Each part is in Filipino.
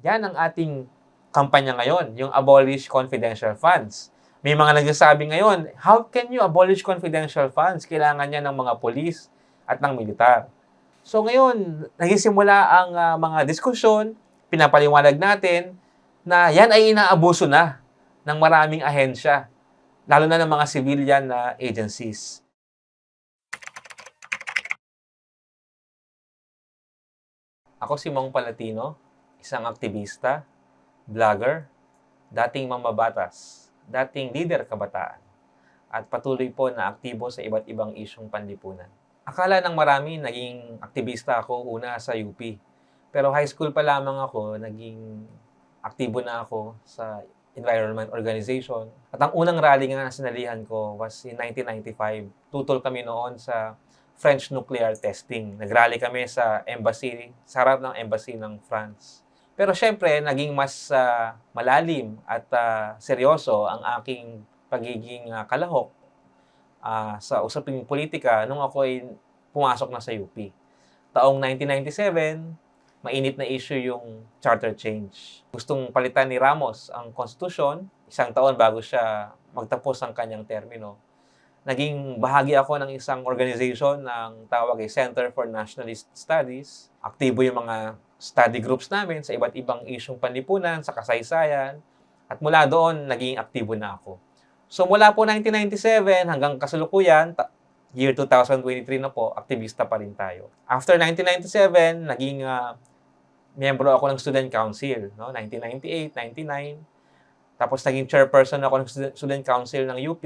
Yan ang ating kampanya ngayon, yung abolish confidential funds. May mga nagsasabi ngayon, how can you abolish confidential funds? Kailangan niya ng mga polis at ng militar. So ngayon, nagsisimula ang ah, mga diskusyon, pinapaliwanag natin na yan ay inaabuso na ng maraming ahensya, lalo na ng mga civilian na agencies. Ako si Mong Palatino, isang aktivista, vlogger, dating mamabatas, dating leader kabataan, at patuloy po na aktibo sa iba't ibang isyong panlipunan. Akala ng marami naging aktivista ako una sa UP. Pero high school pa lamang ako, naging aktibo na ako sa environment organization. At ang unang rally nga na sinalihan ko was in 1995. Tutol kami noon sa French nuclear testing. Nagrally kami sa embassy, sa harap ng embassy ng France. Pero syempre, naging mas ah, malalim at ah, seryoso ang aking pagiging ah, kalahok ah, sa usaping politika nung ako ay pumasok na sa UP. Taong 1997, mainit na issue yung charter change. Gustong palitan ni Ramos ang konstitusyon, isang taon bago siya magtapos ang kanyang termino. Naging bahagi ako ng isang organization ng tawag ay Center for Nationalist Studies. Aktibo yung mga study groups namin sa iba't ibang isyong panlipunan, sa kasaysayan. At mula doon, naging aktibo na ako. So mula po 1997 hanggang kasalukuyan, year 2023 na po, aktivista pa rin tayo. After 1997, naging ah, miyembro ako ng Student Council, no? 1998, 99. Tapos naging chairperson ako ng Student- Student Council ng UP.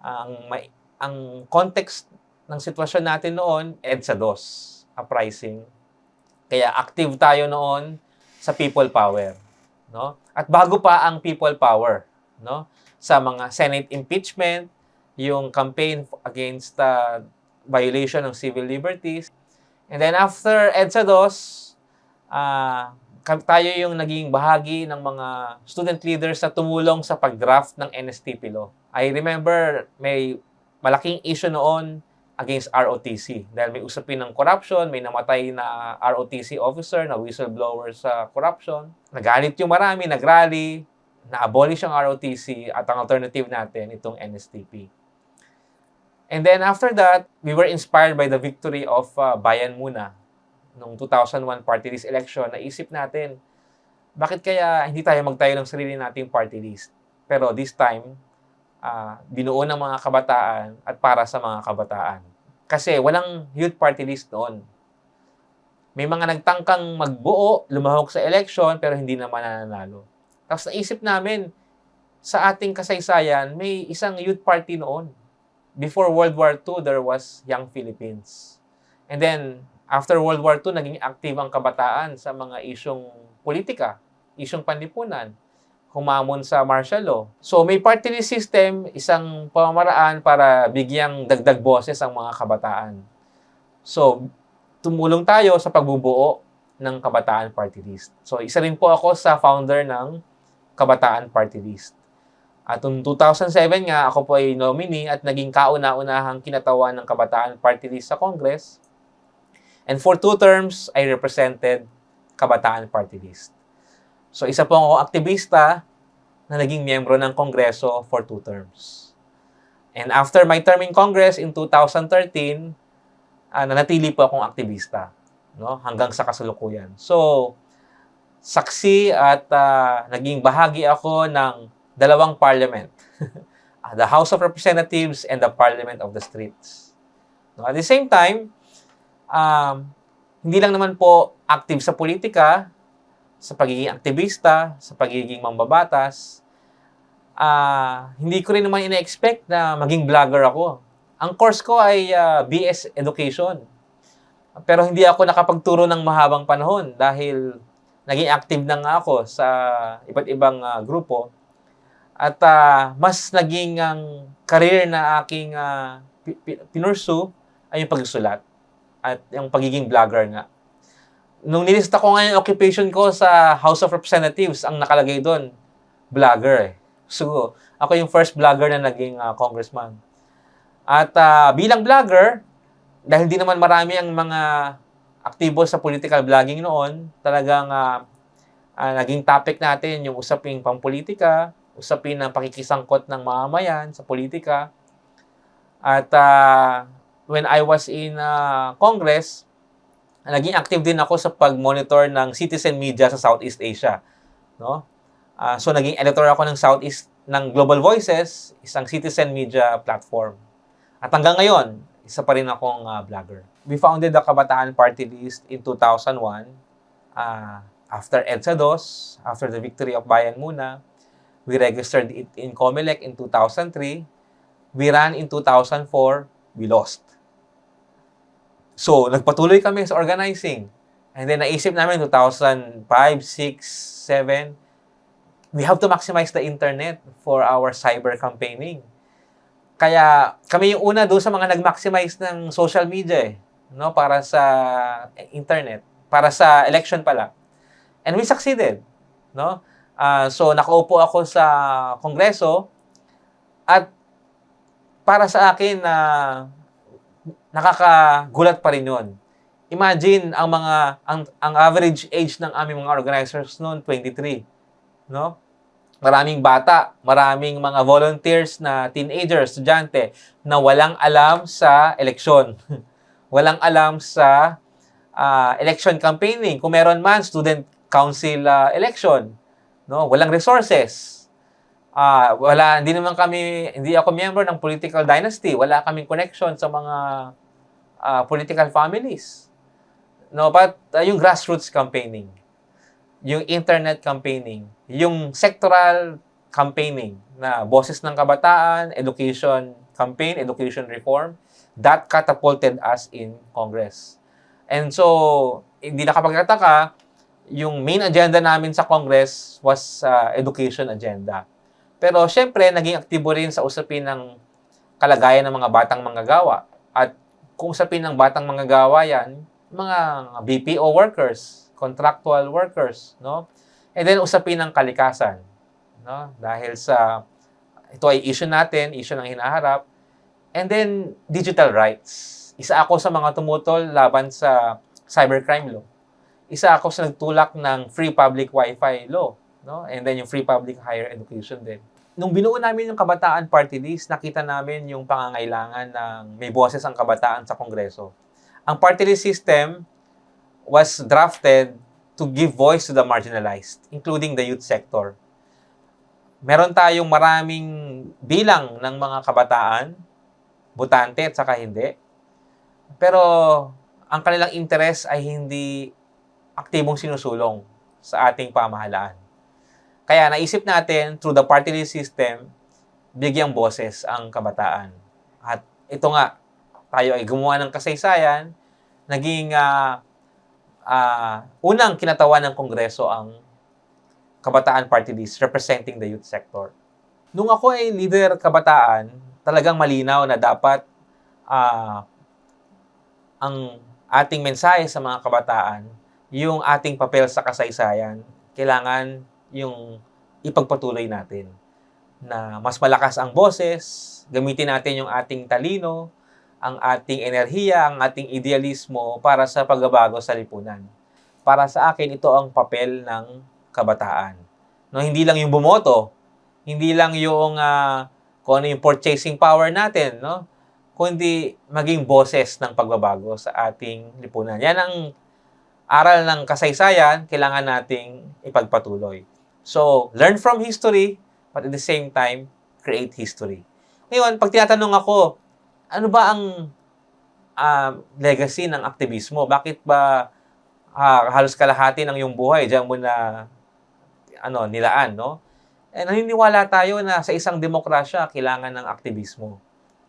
Ang may ang context ng sitwasyon natin noon, EDSA 2, uprising. Kaya active tayo noon sa people power, no? At bago pa ang people power, no? Sa mga Senate impeachment, yung campaign against the violation ng civil liberties. And then after EDSA 2, ah kam- tayo yung naging bahagi ng mga student leaders na tumulong sa pag-draft ng NSTP law. I remember may malaking issue noon against ROTC dahil may usapin ng corruption, may namatay na ROTC officer na whistleblower sa corruption. Nagalit yung marami, nagrally, na-abolish ang ROTC at ang alternative natin itong NSTP. And then after that, we were inspired by the victory of uh, Bayan Muna nung 2001 party list election. Naisip natin, bakit kaya hindi tayo magtayo ng sarili nating party list? Pero this time, ah, binuo ng mga kabataan at para sa mga kabataan. Kasi walang youth party list noon. May mga nagtangkang magbuo, lumahok sa election, pero hindi naman nananalo. Tapos naisip namin, sa ating kasaysayan, may isang youth party noon. Before World War II, there was Young Philippines. And then, after World War II, naging active ang kabataan sa mga isyong politika, isyong panlipunan humamon sa martial law. So may party list system, isang pamamaraan para bigyang dagdag boses ang mga kabataan. So tumulong tayo sa pagbubuo ng Kabataan Party List. So isa rin po ako sa founder ng Kabataan Party List. At noong 2007 nga, ako po ay nominee at naging kauna-unahang kinatawan ng Kabataan Party List sa Congress. And for two terms, I represented Kabataan Party List. So isa po ako aktivista na naging miyembro ng Kongreso for two terms. And after my term in Congress in 2013, ah, nanatili po akong aktivista no hanggang sa kasalukuyan. So saksi at ah, naging bahagi ako ng dalawang parliament. Ah, the House of Representatives and the Parliament of the Streets. No, at the same time, um, hindi lang naman po active sa politika, sa pagiging aktivista, sa pagiging mambabatas, ah hindi ko rin naman ina-expect na maging vlogger ako. Ang course ko ay ah, BS Education. Pero hindi ako nakapagturo ng mahabang panahon dahil naging active na nga ako sa iba't ibang ah, grupo. At ah, mas naging ang career na aking pi- pinursu ay yung pagsusulat at yung pagiging vlogger nga nung nilista ko nga yung occupation ko sa House of Representatives, ang nakalagay doon, vlogger eh. So, ako yung first vlogger na naging ah, congressman. At ah, bilang vlogger, dahil hindi naman marami ang mga aktibo sa political vlogging noon, talagang ah, Ah, naging topic natin yung usaping pampolitika, usapin ng pakikisangkot ng mamamayan sa politika. At ah, when I was in ah, Congress, naging active din ako sa pag-monitor ng citizen media sa Southeast Asia. No? Ah, so naging editor ako ng Southeast ng Global Voices, isang citizen media platform. At hanggang ngayon, isa pa rin akong ah, vlogger. We founded the Kabataan Party List in 2001. Ah, after EDSA 2, after the victory of Bayan Muna, we registered it in COMELEC in 2003. We ran in 2004, we lost. So, nagpatuloy kami sa organizing. And then, naisip namin 2005, 6, 7, we have to maximize the internet for our cyber campaigning. Kaya kami yung una doon sa mga nag-maximize ng social media eh, no, para sa internet, para sa election pala. And we succeeded, no? Ah, so nakaupo ako sa kongreso at para sa akin na nakakagulat pa rin 'yon. Imagine ang mga ang, ang average age ng aming mga organizers noon 23, no? Maraming bata, maraming mga volunteers na teenagers, estudyante na walang alam sa eleksyon. walang alam sa ah, election campaigning. Kung meron man, student council ah, election. No? Walang resources. Ah, wala, hindi naman kami, hindi ako member ng political dynasty. Wala kaming connection sa mga ah, political families. No, but ah, yung grassroots campaigning, yung internet campaigning, yung sectoral campaigning na boses ng kabataan, education campaign, education reform, that catapulted us in Congress. And so, hindi nakapagtataka, yung main agenda namin sa Congress was uh, education agenda. Pero syempre, naging aktibo rin sa usapin ng kalagayan ng mga batang manggagawa. At kung usapin ng batang manggagawa yan, mga BPO workers, contractual workers, no? And then usapin ng kalikasan, no? Dahil sa ito ay issue natin, issue ng hinaharap. And then digital rights. Isa ako sa mga tumutol laban sa cybercrime law. Isa ako sa nagtulak ng free public wifi law, no? And then yung free public higher education din. Nung binuo namin yung Kabataan Party List, nakita namin yung pangangailangan ng may boses ang kabataan sa Kongreso. Ang party list system was drafted to give voice to the marginalized, including the youth sector. Meron tayong maraming bilang ng mga kabataan, butante at saka hindi. Pero ang kanilang interes ay hindi aktibong sinusulong sa ating pamahalaan. Kaya naisip natin, through the party list system, bigyang boses ang kabataan. At ito nga, tayo ay gumawa ng kasaysayan, naging ah, ah, unang kinatawan ng Kongreso ang Kabataan Party List representing the youth sector. Nung ako ay leader kabataan, talagang malinaw na dapat ah, ang ating mensahe sa mga kabataan, yung ating papel sa kasaysayan, kailangan yung ipagpatuloy natin na mas malakas ang boses, gamitin natin yung ating talino, ang ating enerhiya, ang ating idealismo para sa pagbabago sa lipunan. Para sa akin, ito ang papel ng kabataan. No, hindi lang yung bumoto, hindi lang yung ah, kung ano yung purchasing power natin, no? kundi maging boses ng pagbabago sa ating lipunan. Yan ang aral ng kasaysayan, kailangan nating ipagpatuloy. So, learn from history, but at the same time, create history. Ngayon, pag tinatanong ako, ano ba ang ah, legacy ng aktivismo? Bakit ba ah, halos kalahati ng iyong buhay diyan mo na ano, nilaan, no? Eh, naniniwala tayo na sa isang demokrasya, kailangan ng aktivismo.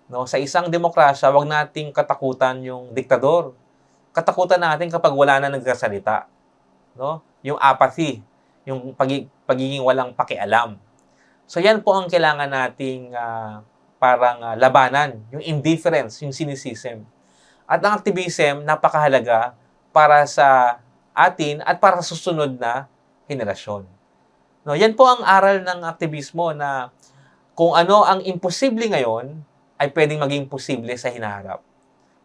No? Sa isang demokrasya, wag nating katakutan yung diktador. Katakutan natin kapag wala na nagsasalita. No? Yung apathy, yung pagi- pagiging walang pakialam. So yan po ang kailangan nating ah, parang ah, labanan, yung indifference, yung cynicism. At ang activism, napakahalaga para sa atin at para sa susunod na henerasyon. No, yan po ang aral ng aktivismo na kung ano ang imposible ngayon ay pwedeng maging posible sa hinaharap.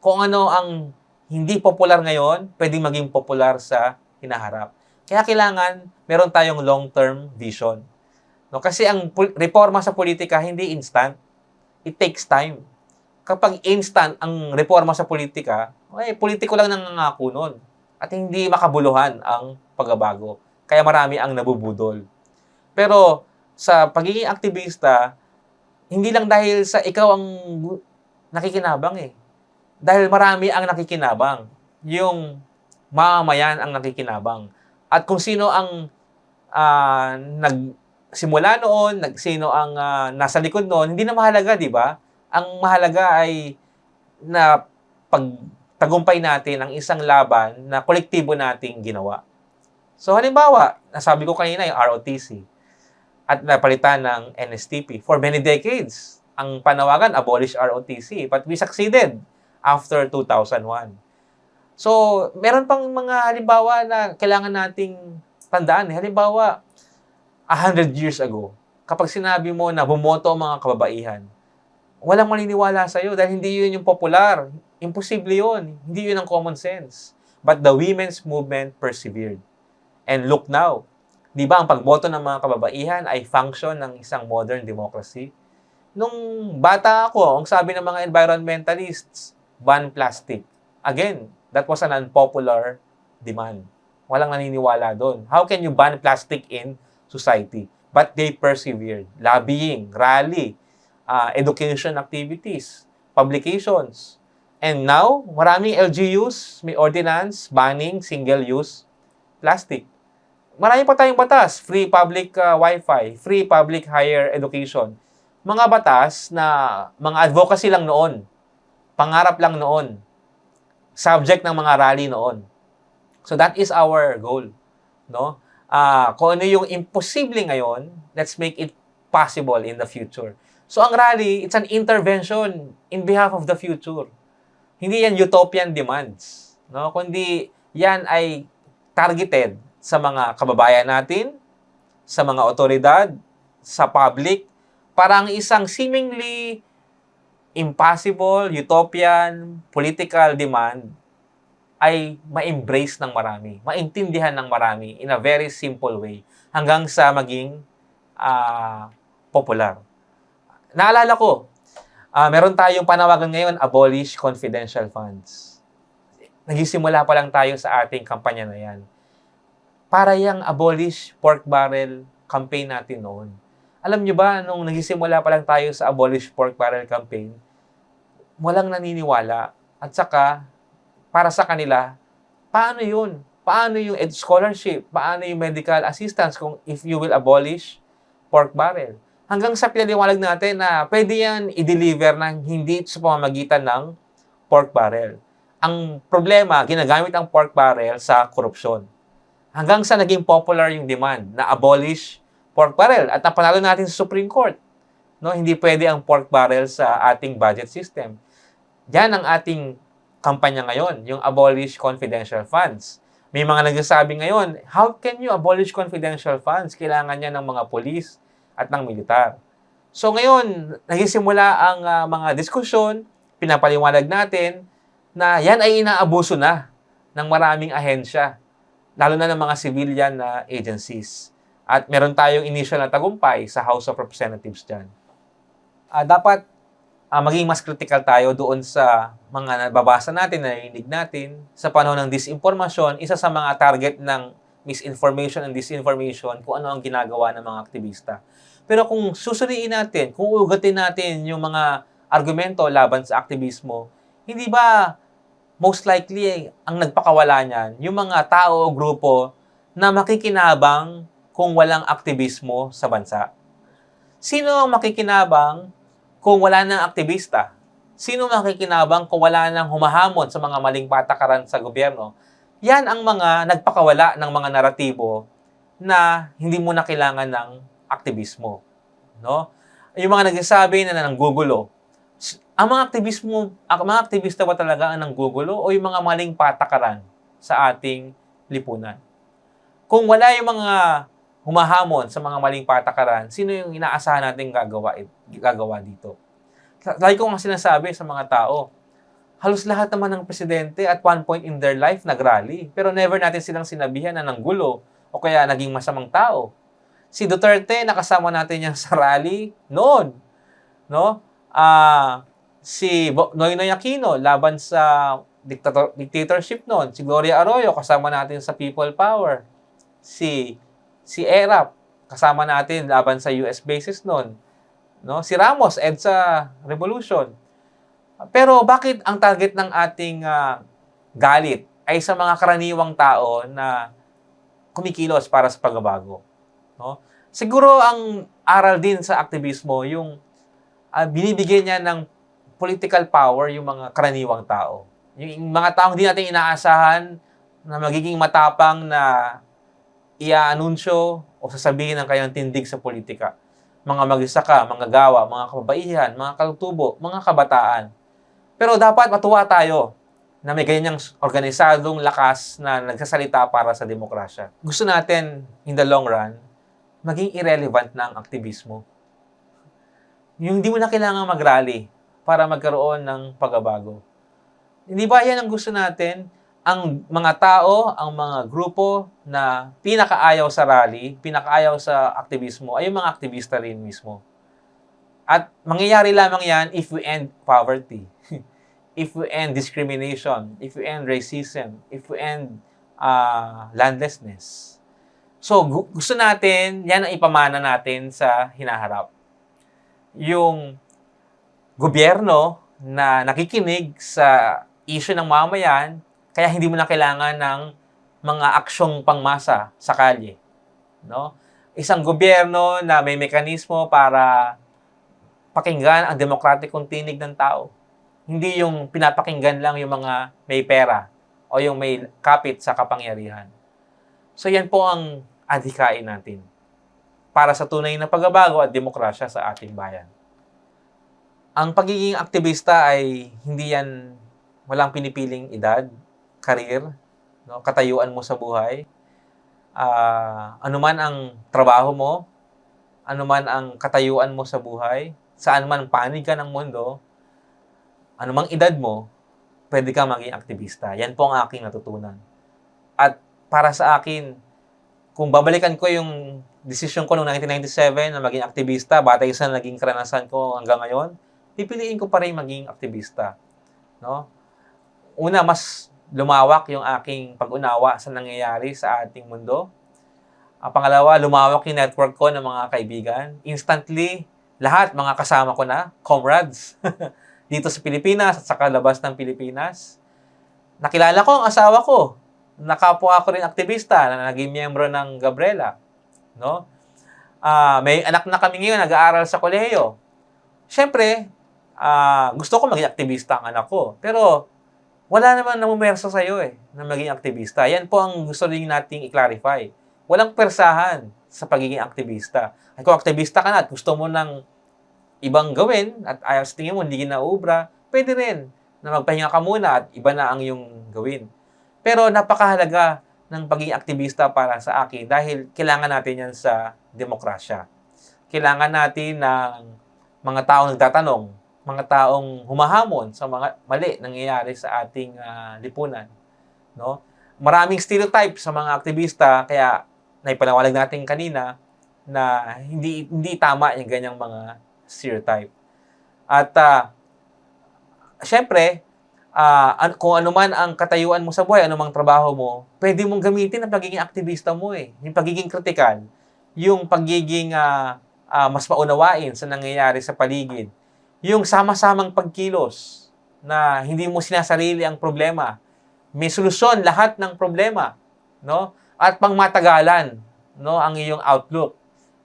Kung ano ang hindi popular ngayon, pwedeng maging popular sa hinaharap. Kaya kailangan meron tayong long-term vision. No, kasi ang reforma sa politika hindi instant. It takes time. Kapag instant ang reforma sa politika, ay politiko lang nangangako nun. At hindi makabuluhan ang pagbabago. Kaya marami ang nabubudol. Pero sa pagiging aktivista, hindi lang dahil sa ikaw ang nakikinabang eh. Dahil marami ang nakikinabang. Yung mamamayan ang nakikinabang. At kung sino ang ah, nagsimula noon, sino ang ah, nasa likod noon, hindi na mahalaga, di ba? Ang mahalaga ay na pagtagumpay natin ang isang laban na kolektibo nating ginawa. So halimbawa, nasabi ko kanina yung ROTC at napalitan ng NSTP for many decades. Ang panawagan, abolish ROTC. But we succeeded after 2001. So, meron pang mga halimbawa na kailangan nating tandaan. eh. Halimbawa, 100 years ago, kapag sinabi mo na bumoto ang mga kababaihan, walang maniniwala sa'yo dahil hindi yun yung popular. Imposible yun. Hindi yun ang common sense. But the women's movement persevered. And look now, di ba ang pagboto ng mga kababaihan ay function ng isang modern democracy? Nung bata ako, ang sabi ng mga environmentalists, ban plastic. Again, that was an unpopular demand. Walang naniniwala doon. How can you ban plastic in society? But they persevered. Lobbying, rally, uh, education activities, publications. And now, maraming LGUs, may ordinance banning single-use plastic. Marami pa tayong batas, free public uh, wifi, free public higher education. Mga batas na mga advocacy lang noon, pangarap lang noon, subject ng mga rally noon. So that is our goal, no? Ah, kung ano yung imposible ngayon, let's make it possible in the future. So ang rally, it's an intervention in behalf of the future. Hindi yan utopian demands, no? Kundi yan ay targeted sa mga kababayan natin, sa mga otoridad, sa public, para ang isang seemingly impossible, utopian, political demand ay ma-embrace ng marami, maintindihan ng marami in a very simple way hanggang sa maging ah, popular. Naalala ko, ah, meron tayong panawagan ngayon, abolish confidential funds. Nagisimula pa lang tayo sa ating kampanya na yan. Para yung abolish pork barrel campaign natin noon. Alam nyo ba, nung nagisimula pa lang tayo sa abolish pork barrel campaign, walang naniniwala. At saka, para sa kanila, paano yun? Paano yung ed scholarship? Paano yung medical assistance kung if you will abolish pork barrel? Hanggang sa pinaliwanag natin na pwede yan i-deliver ng hindi sa pamamagitan ng pork barrel. Ang problema, ginagamit ang pork barrel sa korupsyon. Hanggang sa naging popular yung demand na abolish pork barrel at napanalo natin sa Supreme Court. No, hindi pwede ang pork barrel sa ating budget system. Yan ang ating kampanya ngayon, yung abolish confidential funds. May mga nagsasabi ngayon, how can you abolish confidential funds? Kailangan niya ng mga polis at ng militar. So ngayon, nagsisimula ang ah, mga diskusyon, pinapaliwanag natin na yan ay inaabuso na ng maraming ahensya, lalo na ng mga civilian na agencies. At meron tayong initial na tagumpay sa House of Representatives dyan. Ah, dapat ah, maging mas critical tayo doon sa mga nababasa natin, narinig natin. Sa panahon ng disinformation, isa sa mga target ng misinformation and disinformation kung ano ang ginagawa ng mga aktivista. Pero kung susuriin natin, kung ugatin natin yung mga argumento laban sa aktivismo, hindi ba most likely ang nagpakawala niyan, yung mga tao o grupo na makikinabang kung walang aktivismo sa bansa. Sino ang makikinabang kung wala ng aktivista? Sino makikinabang kung wala nang humahamon sa mga maling patakaran sa gobyerno? Yan ang mga nagpakawala ng mga naratibo na hindi mo na kailangan ng aktivismo. No? Yung mga nagsasabi na nanggugulo, ang mga aktivismo, ang mga aktivista ba talaga ang nanggugulo o yung mga maling patakaran sa ating lipunan? Kung wala yung mga humahamon sa mga maling patakaran, sino yung inaasahan natin gagawa, gagawa dito? Lagi ko nga sinasabi sa mga tao, halos lahat naman ng presidente at one point in their life nagrally. Pero never natin silang sinabihan na nanggulo o kaya naging masamang tao. Si Duterte, nakasama natin yan sa rally noon. No? Ah, si Bo- Noynoy Aquino, laban sa dictator- dictatorship noon. Si Gloria Arroyo, kasama natin sa People Power. Si si Erap, kasama natin laban sa US bases noon. No? Si Ramos, EDSA Revolution. Pero bakit ang target ng ating ah, galit ay sa mga karaniwang tao na kumikilos para sa pagbabago? No? Siguro ang aral din sa aktivismo yung ah, binibigyan niya ng political power yung mga karaniwang tao. Yung mga taong hindi natin inaasahan na magiging matapang na iaanunsyo o sasabihin ng kanyang tindig sa politika. Mga magsasaka, mga gawa, mga kababaihan, mga katutubo, mga kabataan. Pero dapat matuwa tayo na may ganyang organisadong lakas na nagsasalita para sa demokrasya. Gusto natin, in the long run, maging irrelevant na ang aktivismo. Yung di mo na kailangan mag-rally para magkaroon ng pagbabago. Hindi ba yan ang gusto natin? Ang mga tao, ang mga grupo na pinakaayaw sa rally, pinakaayaw sa aktivismo, ay yung mga aktivista rin mismo. At mangyayari lamang yan if we end poverty, if we end discrimination, if we end racism, if we end uh, landlessness. So, gu- gusto natin, yan ang ipamana natin sa hinaharap. Yung gobyerno na nakikinig sa issue ng mamayan, kaya hindi mo na kailangan ng mga aksyong pangmasa sa kalye. No? Isang gobyerno na may mekanismo para pakinggan ang demokratikong tinig ng tao. Hindi yung pinapakinggan lang yung mga may pera o yung may kapit sa kapangyarihan. So yan po ang adhikain natin para sa tunay na pagbabago at demokrasya sa ating bayan. Ang pagiging aktivista ay hindi yan walang pinipiling edad, karir, no, katayuan mo sa buhay. Ah, anuman ang trabaho mo, anuman ang katayuan mo sa buhay, saan man panig ka ng mundo, anumang edad mo, pwede ka maging aktivista. Yan po ang aking natutunan. At para sa akin, kung babalikan ko yung desisyon ko noong 1997 na maging aktivista, batay sa naging karanasan ko hanggang ngayon, pipiliin ko pa rin maging aktivista. No? Una, mas lumawak yung aking pag-unawa sa nangyayari sa ating mundo. Ang pangalawa, lumawak yung network ko ng mga kaibigan. Instantly, lahat mga kasama ko na, comrades, dito sa Pilipinas at sa kalabas ng Pilipinas. Nakilala ko ang asawa ko. Nakapwa ako rin aktivista na naging miyembro ng Gabriela. No? Ah, may anak na kami ngayon, nag-aaral sa kolehiyo. Siyempre, ah, gusto ko maging aktivista ang anak ko. Pero, wala naman namumersa sa'yo eh, na maging aktivista. Yan po ang gusto rin nating i-clarify. Walang persahan sa pagiging aktivista. Ay kung aktivista ka na at gusto mo ng ibang gawin at ayaw sa tingin mo hindi ginaubra, pwede rin na magpahinga ka muna at iba na ang iyong gawin. Pero napakahalaga ng pagiging aktivista para sa akin dahil kailangan natin yan sa demokrasya. Kailangan natin ng mga taong nagtatanong, mga taong humahamon sa mga mali nangyayari sa ating ah, lipunan. No? Maraming stereotype sa mga aktivista kaya naipanawalag natin kanina na hindi hindi tama yung ganyang mga stereotype. At ah, syempre, an- kung ano man ang katayuan mo sa buhay, anumang trabaho mo, pwede mong gamitin ang pagiging aktivista mo eh. Yung pagiging kritikal, yung pagiging ah, ah, mas maunawain sa nangyayari sa paligid, yung sama-samang pagkilos na hindi mo sinasarili ang problema. May solusyon lahat ng problema, no? At pangmatagalan, no, ang iyong outlook.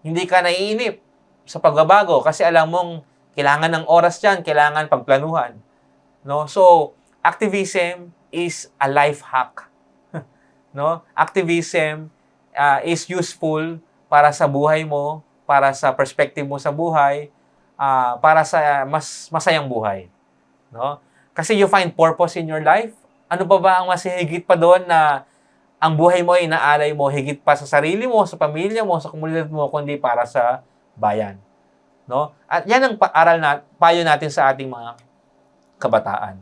Hindi ka naiinip sa pagbabago kasi alam mong kailangan ng oras 'yan, kailangan pagplanuhan. No? So, activism is a life hack. no? Activism uh, is useful para sa buhay mo, para sa perspective mo sa buhay, ah, para sa mas masayang buhay. No? Kasi you find purpose in your life. Ano pa ba ang mas higit pa doon na ang buhay mo ay inaalay mo higit pa sa sarili mo, sa pamilya mo, sa komunidad mo, kundi para sa bayan. No? At yan ang pa- aral na, payo natin sa ating mga kabataan.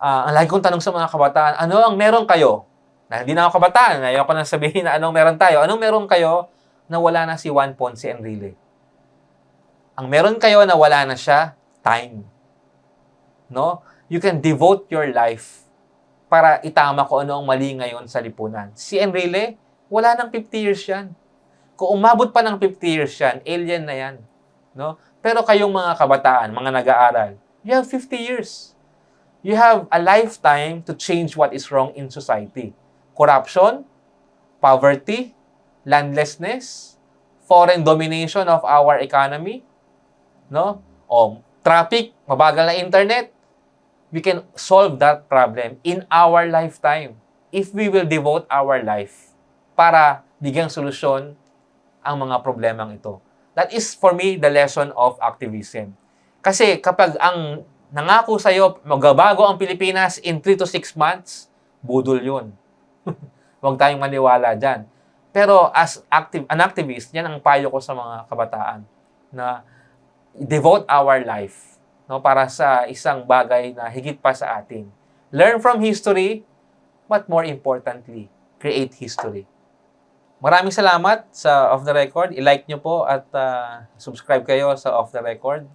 Ah, ang lagi kong tanong sa mga kabataan, ano ang meron kayo Na hindi na ako kabataan, ayoko na sabihin na anong meron tayo. Anong meron kayo na wala na si Juan Ponce Enrile? Ang meron kayo na wala na siya, time. No? You can devote your life para itama ko ano ang mali ngayon sa lipunan. Si Enrile, wala nang 50 years yan. Kung umabot pa ng 50 years yan, alien na yan. No? Pero kayong mga kabataan, mga nag-aaral, you have 50 years. You have a lifetime to change what is wrong in society. Corruption, poverty, landlessness, foreign domination of our economy, no? O traffic, mabagal na internet. We can solve that problem in our lifetime if we will devote our life para bigyang solusyon ang mga problemang ito. That is for me the lesson of activism. Kasi kapag ang nangako sa iyo magbabago ang Pilipinas in 3 to 6 months, budol 'yun. Huwag tayong maniwala diyan. Pero as active an activist, yan ang payo ko sa mga kabataan na devote our life no para sa isang bagay na higit pa sa atin. Learn from history, but more importantly, create history. Maraming salamat sa Off the Record. I-like nyo po at ah, subscribe kayo sa Off the Record.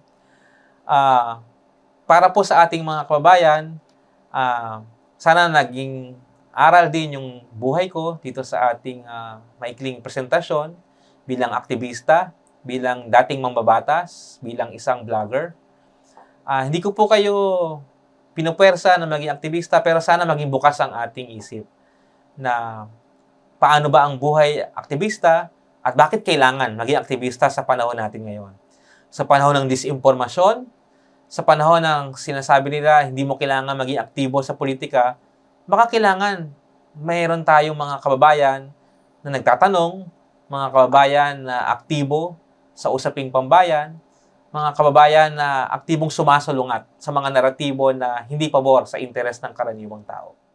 Ah, para po sa ating mga kababayan, ah, sana naging aral din yung buhay ko dito sa ating ah, maikling presentasyon bilang aktivista, bilang dating mambabatas, bilang isang vlogger. Ah, hindi ko po kayo pinupwersa na maging aktivista pero sana maging bukas ang ating isip na paano ba ang buhay aktivista at bakit kailangan maging aktivista sa panahon natin ngayon. Sa panahon ng disinformasyon, sa panahon ng sinasabi nila hindi mo kailangan maging aktibo sa politika, baka kailangan mayroon tayong mga kababayan na nagtatanong, mga kababayan na aktibo sa usaping pambayan, mga kababayan na aktibong sumasalungat sa mga naratibo na hindi pabor sa interes ng karaniwang tao.